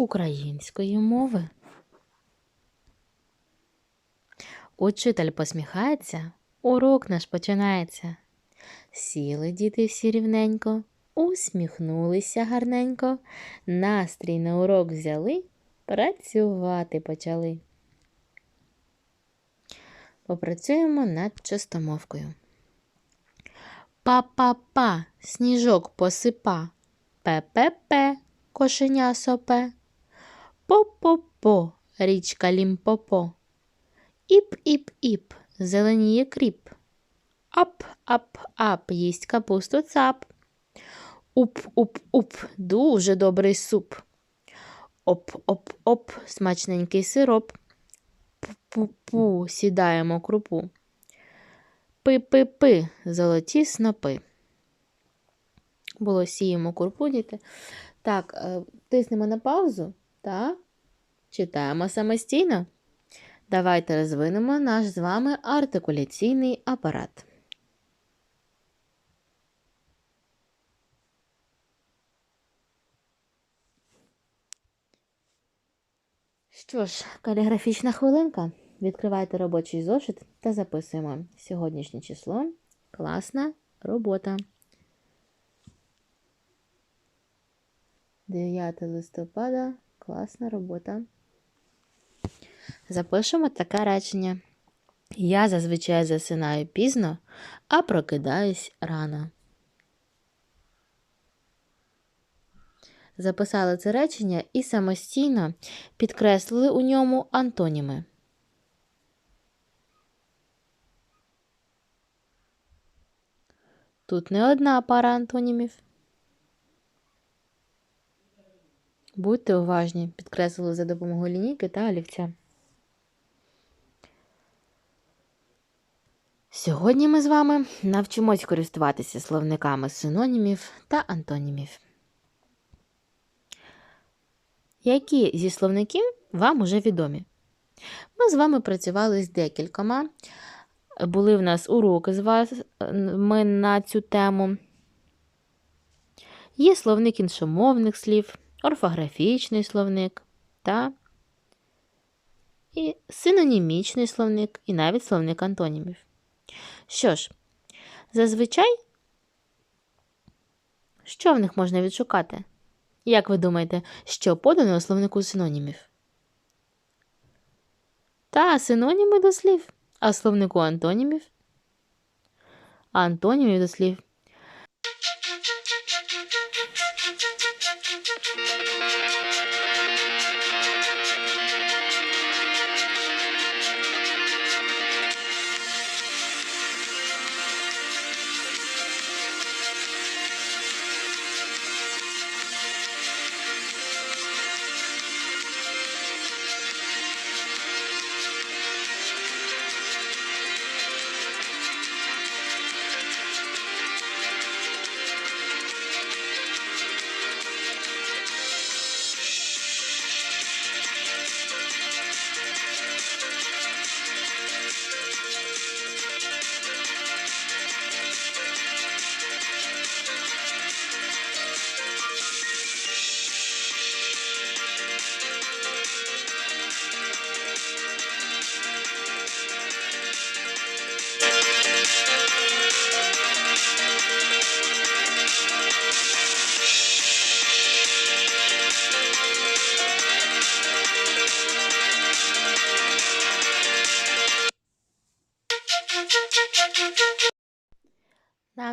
української мови. Учитель посміхається, урок наш починається. Сіли діти всі рівненько, усміхнулися гарненько, настрій на урок взяли, працювати почали. Попрацюємо над чистомовкою. Па-па-па, сніжок посипа. Пе-пе-пе, кошеня сопе. По-по-по, річка лімпопо. Іп-іп-іп, зеленіє кріп. Ап-ап-ап, їсть капусту цап. Уп-уп-уп, дуже добрий суп. Оп-оп-оп, смачненький сироп. Пу-пу-пу, сідаємо крупу. Пи-пи-пи, золоті снопи. Було сіємо крупу, діти. Так, е, тиснемо на паузу та читаємо самостійно. Давайте розвинемо наш з вами артикуляційний апарат. Що ж, каліграфічна хвилинка. Відкривайте робочий зошит та записуємо сьогоднішнє число. Класна робота. 9 листопада. Класна робота. Запишемо таке речення. Я зазвичай засинаю пізно, а прокидаюсь рано. Записали це речення і самостійно підкреслили у ньому антоніми. Тут не одна пара антонімів. Будьте уважні, підкреслили за допомогою лінійки та олівця. Сьогодні ми з вами навчимось користуватися словниками синонімів та антонімів. Які зі словників вам уже відомі? Ми з вами працювали з декількома. Були в нас уроки з вами на цю тему. Є словник іншомовних слів, орфографічний словник та і синонімічний словник, і навіть словник антонімів. Що ж, зазвичай, що в них можна відшукати? Як ви думаєте, що подано у словнику синонімів? Та синоніми до слів, а словнику антонімів? Антонімів до слів. Música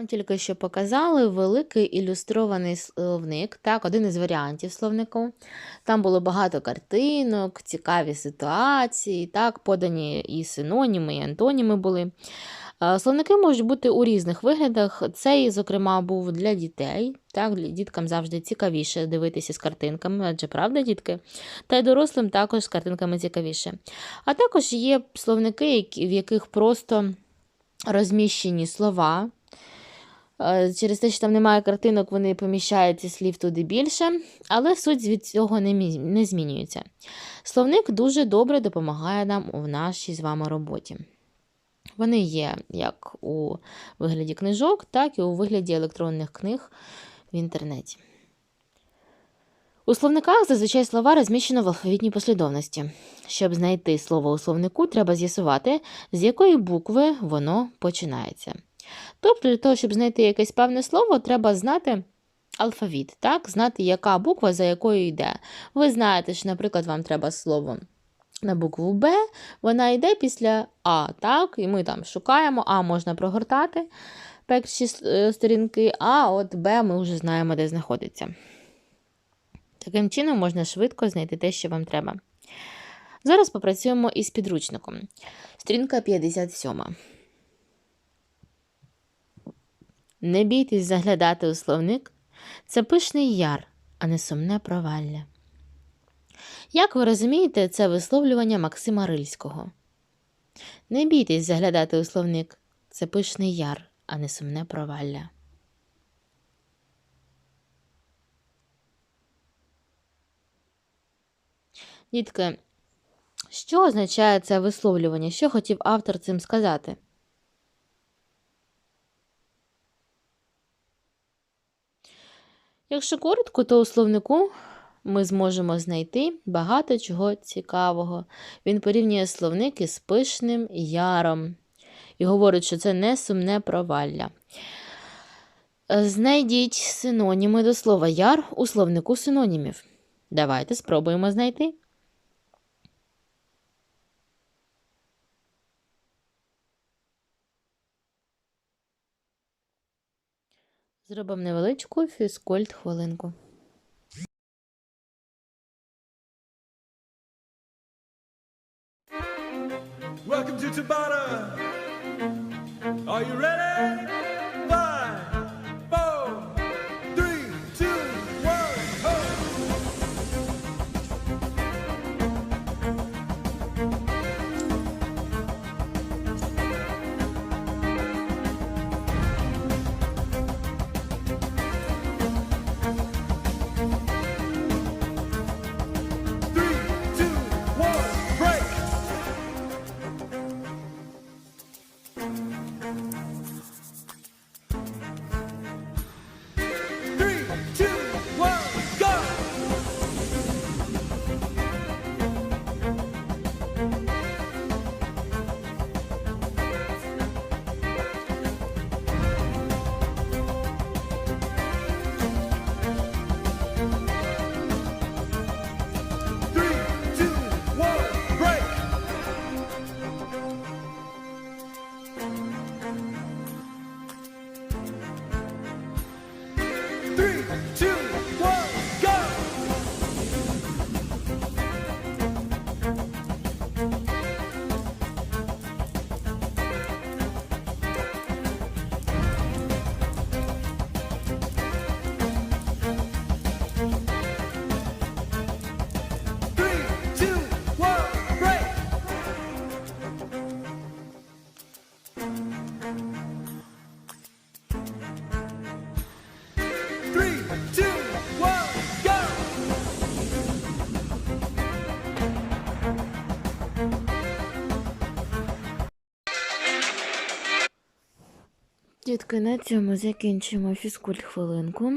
Тільки що показали великий ілюстрований словник, так, один із варіантів словнику. Там було багато картинок, цікаві ситуації, так, подані і синоніми, і антоніми були. Е, словники можуть бути у різних виглядах. Цей, зокрема, був для дітей. Так, Діткам завжди цікавіше дивитися з картинками, адже правда, дітки? Та й дорослим також з картинками цікавіше. А також є словники, в яких просто розміщені слова. Е, через те, що там немає картинок, вони поміщаються слів туди більше, але суть від цього не змінюється. Словник дуже добре допомагає нам у нашій з вами роботі. Вони є як у вигляді книжок, так і у вигляді електронних книг в інтернеті. У словниках зазвичай слова розміщено в алфавітній послідовності. Щоб знайти слово у словнику, треба з'ясувати, з якої букви воно починається. Тобто, для того, щоб знайти якесь певне слово, треба знати алфавіт, так? знати, яка буква за якою йде. Ви знаєте, що, наприклад, вам треба слово на букву Б, вона йде після А, так? І ми там шукаємо, А можна прогортати перші е, сторінки, а от Б ми вже знаємо, де знаходиться. Таким чином можна швидко знайти те, що вам треба. Зараз попрацюємо із підручником. Сторінка 57. Не бійтесь заглядати у словник. Це пишний яр, а не сумне провалля. Як ви розумієте, це висловлювання Максима Рильського. Не бійтесь заглядати у словник. Це пишний яр, а не сумне провалля. Дітки, що означає це висловлювання? Що хотів автор цим сказати? Якщо коротко, то у словнику ми зможемо знайти багато чого цікавого. Він порівнює словники з пишним яром і говорить, що це не сумне провалля. Знайдіть синоніми до слова яр у словнику синонімів. Давайте спробуємо знайти. Зробимо невеличку фізкульт хвилинку. Welcome to Tabata. Are you ready? Дітки, на цьому закінчимо фізкульт хвилинку.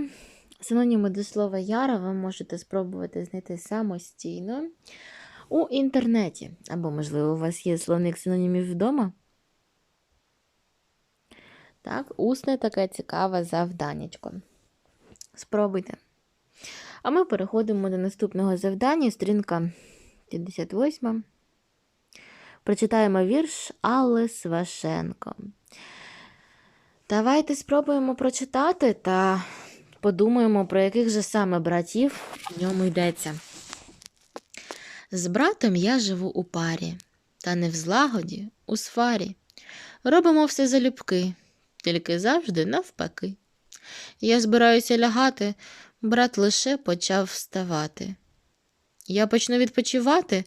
Синоніми до слова яра ви можете спробувати знайти самостійно у інтернеті. Або, можливо, у вас є словник синонімів вдома. Так, усне таке цікаве завданнячко. Спробуйте. А ми переходимо до наступного завдання, сторінка 58. Прочитаємо вірш Алли Свашенко. Давайте спробуємо прочитати та подумаємо, про яких же саме братів в ньому йдеться. З братом я живу у парі, та не в злагоді, у сфарі. Робимо все залюбки, тільки завжди навпаки. Я збираюся лягати, брат лише почав вставати. Я почну відпочивати,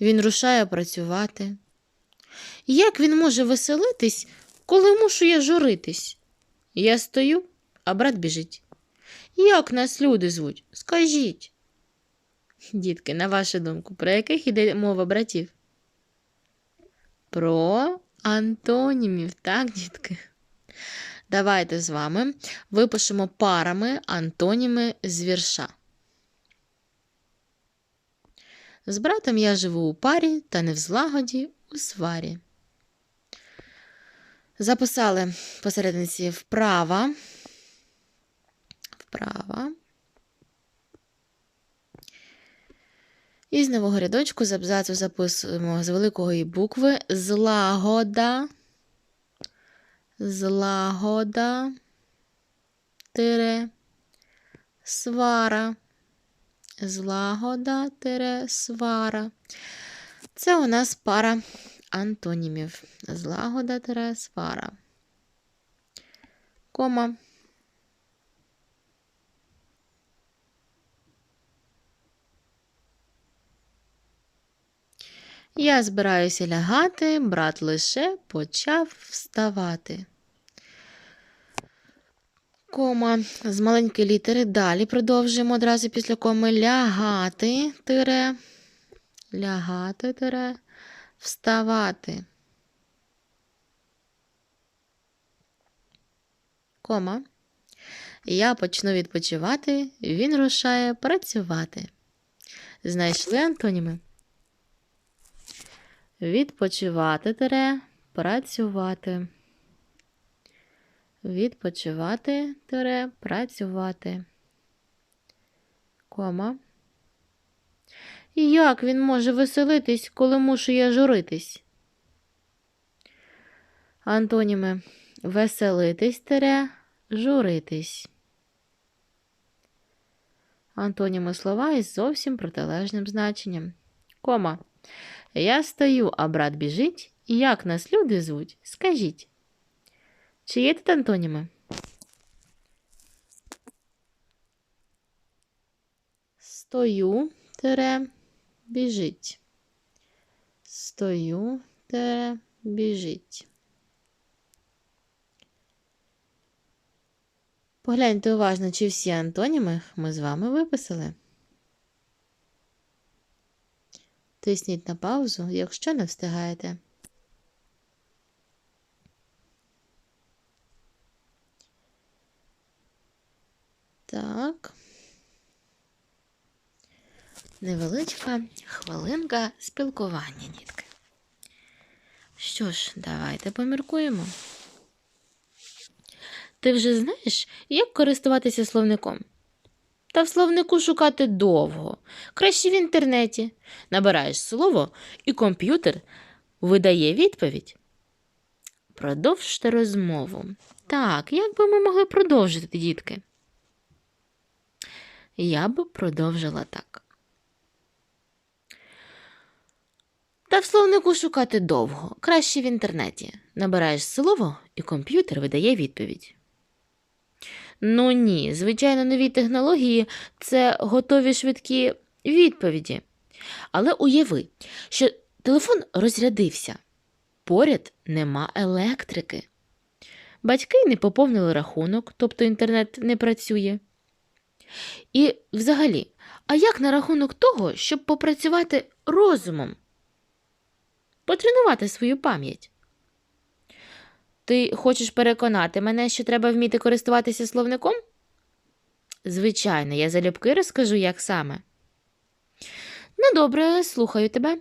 він рушає працювати. Як він може веселитись, коли мушу я журитись? Я стою, а брат біжить. Як нас люди звуть? Скажіть. Дітки, на вашу думку, про яких іде мова братів? Про антонімів, так, дітки? Давайте з вами випишемо парами антоніми з вірша. З братом я живу у парі та не в злагоді у сварі. Записали посередниці вправа. Вправа. І з нового рядочку з абзацу записуємо з великої букви злагода. Злагода. Тире. Свара. Злагода тире свара. Це у нас пара антонімів. Злагода тире свара. Кома. Я збираюся лягати, брат лише почав вставати. Кома з маленької літери. Далі продовжуємо одразу після коми лягати, тире, лягати, тире, вставати. Кома. Я почну відпочивати, він рушає працювати. Знайшли антоніми? Відпочивати тире, працювати. Відпочивати тире, працювати. Кома. І як він може веселитись, коли мушу я журитись? Антоніми. Веселитись тире, журитись. Антоніми слова із зовсім протилежним значенням. Кома. Я стою, а брат біжить. Як нас люди звуть? Скажіть. Чи є тут антоніми? Стою, тире, біжить. Стою, тире, біжить. Погляньте уважно, чи всі антоніми ми з вами виписали. Тисніть на паузу, якщо не встигаєте. Так. Невеличка хвилинка спілкування, дітки. Що ж, давайте поміркуємо. Ти вже знаєш, як користуватися словником? Та в словнику шукати довго. Краще в інтернеті. Набираєш слово, і комп'ютер видає відповідь. Продовжте розмову. Так, як би ми могли продовжити, дітки? Я б продовжила так. Та в словнику шукати довго. Краще в інтернеті. Набираєш слово, і комп'ютер видає відповідь. Ну ні, звичайно, нові технології це готові швидкі відповіді. Але уяви, що телефон розрядився, поряд нема електрики. Батьки не поповнили рахунок, тобто інтернет не працює. І взагалі, а як на рахунок того, щоб попрацювати розумом? Потренувати свою пам'ять? Ти хочеш переконати мене, що треба вміти користуватися словником? Звичайно, я залюбки розкажу, як саме. Ну, добре, слухаю тебе.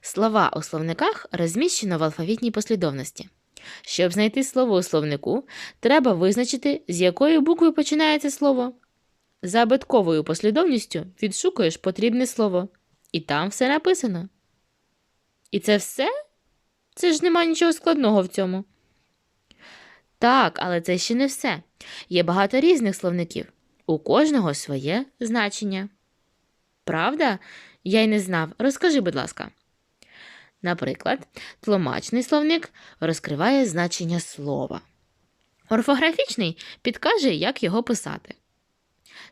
Слова у словниках розміщено в алфавітній послідовності. Щоб знайти слово у словнику, треба визначити, з якої букви починається слово. За абетковою послідовністю відшукуєш потрібне слово, і там все написано. І це все? Це ж нема нічого складного в цьому. Так, але це ще не все. Є багато різних словників. У кожного своє значення. Правда? Я й не знав. Розкажи, будь ласка. Наприклад, тлумачний словник розкриває значення слова. Орфографічний підкаже, як його писати.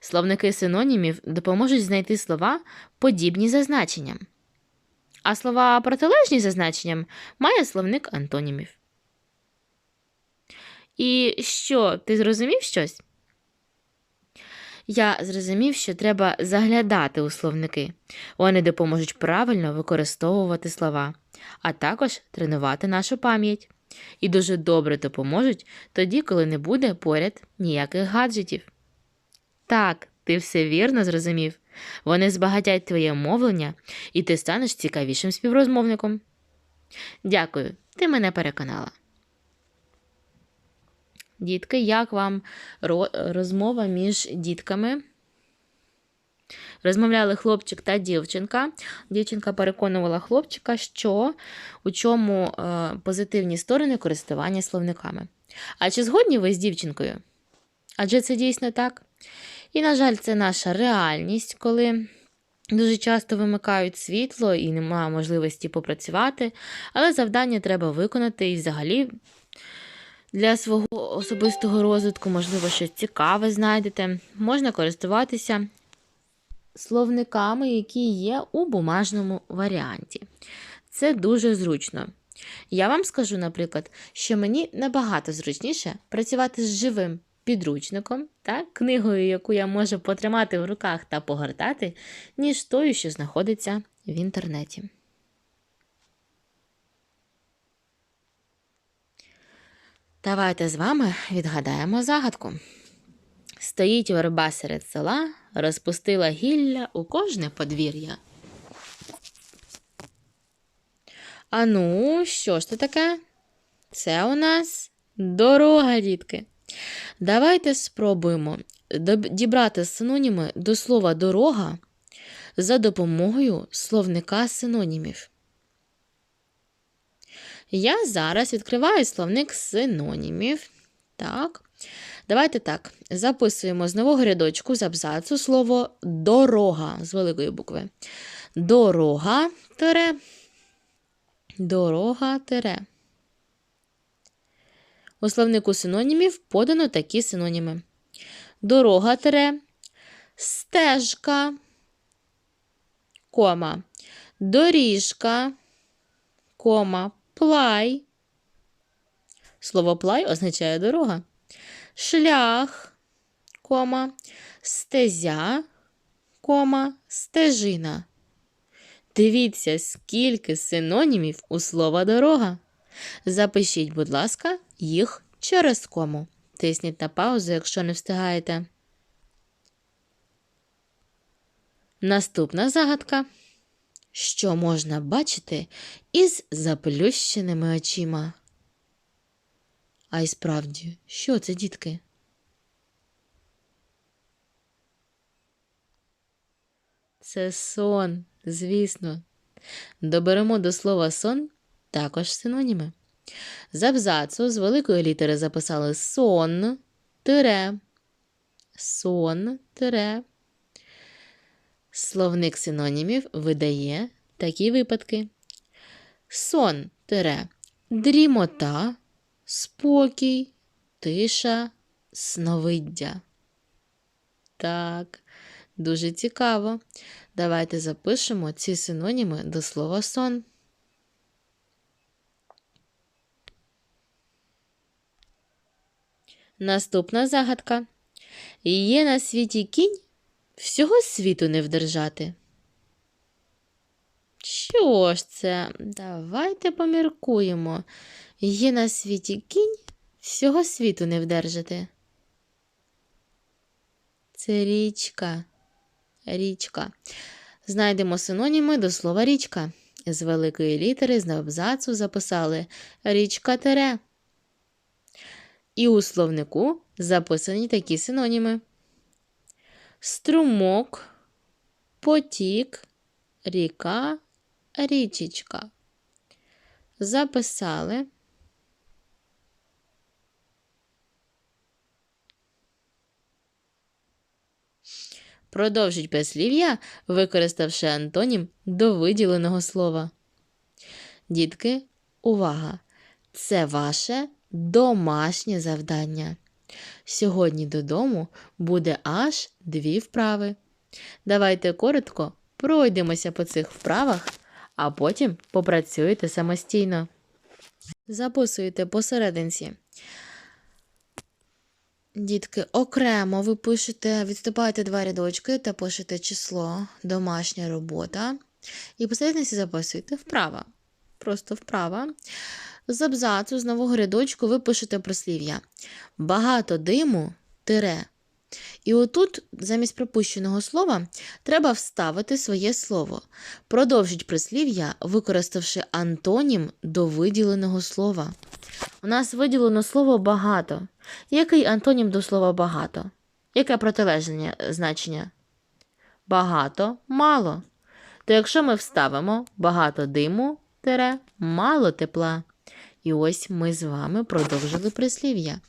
Словники синонімів допоможуть знайти слова, подібні за значенням. А слова протилежні за значенням має словник антонімів. І що, ти зрозумів щось? Я зрозумів, що треба заглядати у словники. Вони допоможуть правильно використовувати слова, а також тренувати нашу пам'ять. І дуже добре допоможуть тоді, коли не буде поряд ніяких гаджетів. Так, Ти все вірно зрозумів. Вони збагатять твоє мовлення, і ти станеш цікавішим співрозмовником. Дякую, ти мене переконала. Дітки, як вам ро- розмова між дітками? Розмовляли хлопчик та дівчинка. Дівчинка переконувала хлопчика, що у чому е, позитивні сторони користування словниками. А чи згодні ви з дівчинкою? Адже це дійсно так. І, на жаль, це наша реальність, коли дуже часто вимикають світло і немає можливості попрацювати, але завдання треба виконати і взагалі для свого особистого розвитку, можливо, щось цікаве знайдете. Можна користуватися словниками, які є у бумажному варіанті. Це дуже зручно. Я вам скажу, наприклад, що мені набагато зручніше працювати з живим підручником, так, книгою, яку я можу потримати в руках та погортати, ніж тою, що знаходиться в інтернеті. Давайте з вами відгадаємо загадку. Стоїть верба серед села, розпустила гілля у кожне подвір'я. А ну, що ж це таке? Це у нас дорога, дітки. Давайте спробуємо дібрати синоніми до слова дорога за допомогою словника синонімів. Я зараз відкриваю словник синонімів. Так. Давайте так. Записуємо з нового рядочку з абзацу слово дорога з великої букви. Дорога тире. Дорога тире. У словнику синонімів подано такі синоніми: дорога тире, стежка, кома, доріжка, кома, плай. Слово плай означає дорога. Шлях, кома, стезя, кома, стежина. Дивіться, скільки синонімів у слова дорога. Запишіть, будь ласка, їх через кому. Тисніть на паузу, якщо не встигаєте. Наступна загадка. Що можна бачити із заплющеними очима? А й справді, що це, дітки? Це сон, звісно. Доберемо до слова сон також синоніми. З абзацу з великої літери записали сон, тире, сон, тире. Словник синонімів видає такі випадки. Сон, тире, дрімота, спокій, тиша, сновиддя. Так, дуже цікаво. Давайте запишемо ці синоніми до слова сон. Наступна загадка. Є на світі кінь, всього світу не вдержати. Що ж це? Давайте поміркуємо. Є на світі кінь, всього світу не вдержати. Це річка. Річка. Знайдемо синоніми до слова річка. З великої літери з абзацу записали річка тере. І у словнику записані такі синоніми: струмок, потік, ріка, річечка. Записали. Продовжіть безслів'я, використавши антонім до виділеного слова. Дітки, увага! Це ваше домашнє завдання. Сьогодні додому буде аж дві вправи. Давайте коротко пройдемося по цих вправах, а потім попрацюєте самостійно. Записуйте посерединці. Дітки, окремо ви пишете, відступаєте два рядочки та пишете число, домашня робота. І посерединці записуєте вправа. Просто вправа. З абзацу з нового рядочку ви пишете прислів'я. Багато диму, тире, І отут, замість пропущеного слова, треба вставити своє слово. Продовжіть прислів'я, використавши антонім до виділеного слова. У нас виділено слово багато. Який антонім до слова багато? Яке протилежне значення? Багато, мало. То якщо ми вставимо багато диму, тире, мало тепла. І ось ми з вами продовжили прислів'я.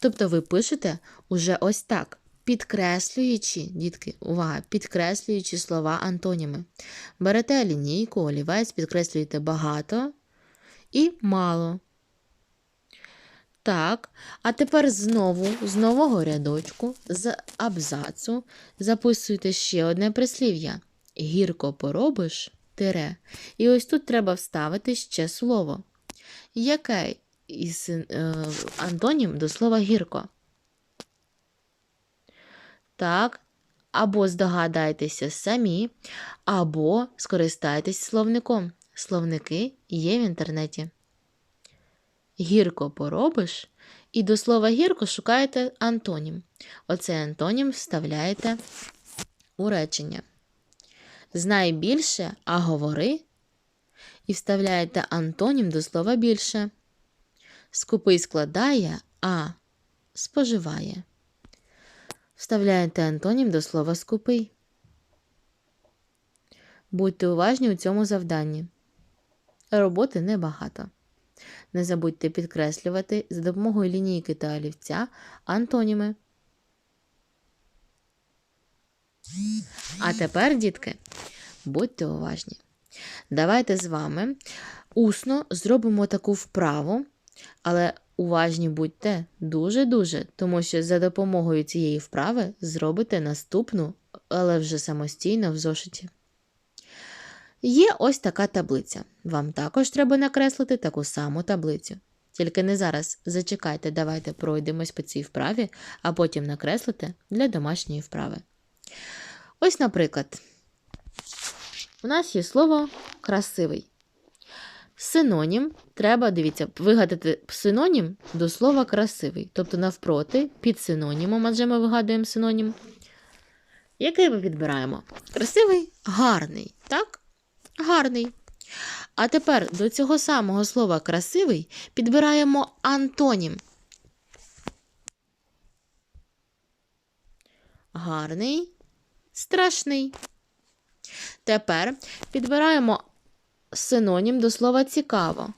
Тобто ви пишете уже ось так, підкреслюючи, дітки, увага, підкреслюючи слова антоніми. Берете лінійку, олівець, підкреслюєте багато і мало. Так, а тепер знову з нового рядочку, з абзацу, записуйте ще одне прислів'я. Гірко поробиш тире. І ось тут треба вставити ще слово. Яке із е, антонім до слова гірко? Так, або здогадайтеся самі, або скористайтесь словником. Словники є в інтернеті. Гірко поробиш, і до слова гірко шукаєте антонім. Оцей антонім вставляєте у речення. Знай більше, а говори. І вставляєте антонім до слова більше. Скупий складає, а споживає. Вставляєте антонім до слова скупий. Будьте уважні у цьому завданні. Роботи небагато. Не забудьте підкреслювати за допомогою лінійки та олівця антоніми. А тепер, дітки, будьте уважні. Давайте з вами усно зробимо таку вправу, але уважні будьте дуже-дуже, тому що за допомогою цієї вправи зробите наступну, але вже самостійно в зошиті. Є ось така таблиця. Вам також треба накреслити таку саму таблицю. Тільки не зараз зачекайте, давайте пройдемось по цій вправі, а потім накреслите для домашньої вправи. Ось, наприклад, у нас є слово красивий. Синонім треба, дивіться, вигадати синонім до слова красивий. Тобто, навпроти, під синонімом, адже ми вигадуємо синонім. Який ми підбираємо? Красивий, гарний, так? Гарний. А тепер до цього самого слова красивий підбираємо антонім. Гарний, страшний. Тепер підбираємо синонім до слова цікаво.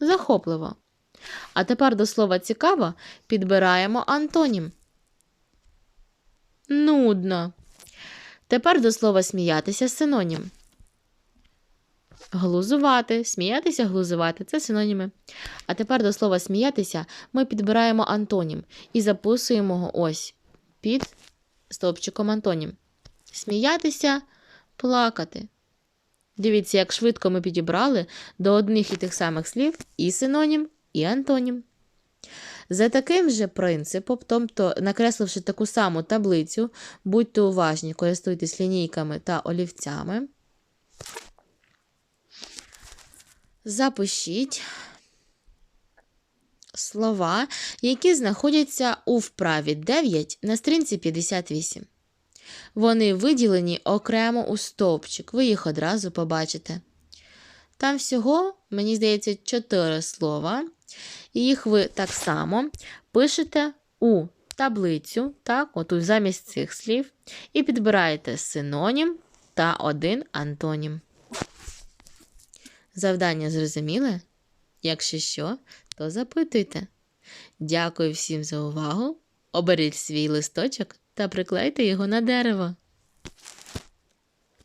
Захопливо. А тепер до слова цікаво підбираємо антонім. Нудно. Тепер до слова сміятися синонім. Глузувати, сміятися, глузувати це синоніми. А тепер до слова сміятися ми підбираємо антонім і записуємо його ось під стовпчиком антонім. Сміятися, плакати. Дивіться, як швидко ми підібрали до одних і тих самих слів і синонім, і антонім. За таким же принципом, тобто накресливши таку саму таблицю, будьте уважні, користуйтесь лінійками та олівцями. Запишіть слова, які знаходяться у вправі 9 на стрінці 58. Вони виділені окремо у стовпчик, ви їх одразу побачите. Там всього, мені здається, 4 слова, і їх ви так само пишете у таблицю, так, отут замість цих слів, і підбираєте синонім та один антонім. Завдання зрозуміле? Якщо що, то запитуйте. Дякую всім за увагу. Оберіть свій листочок та приклейте його на дерево.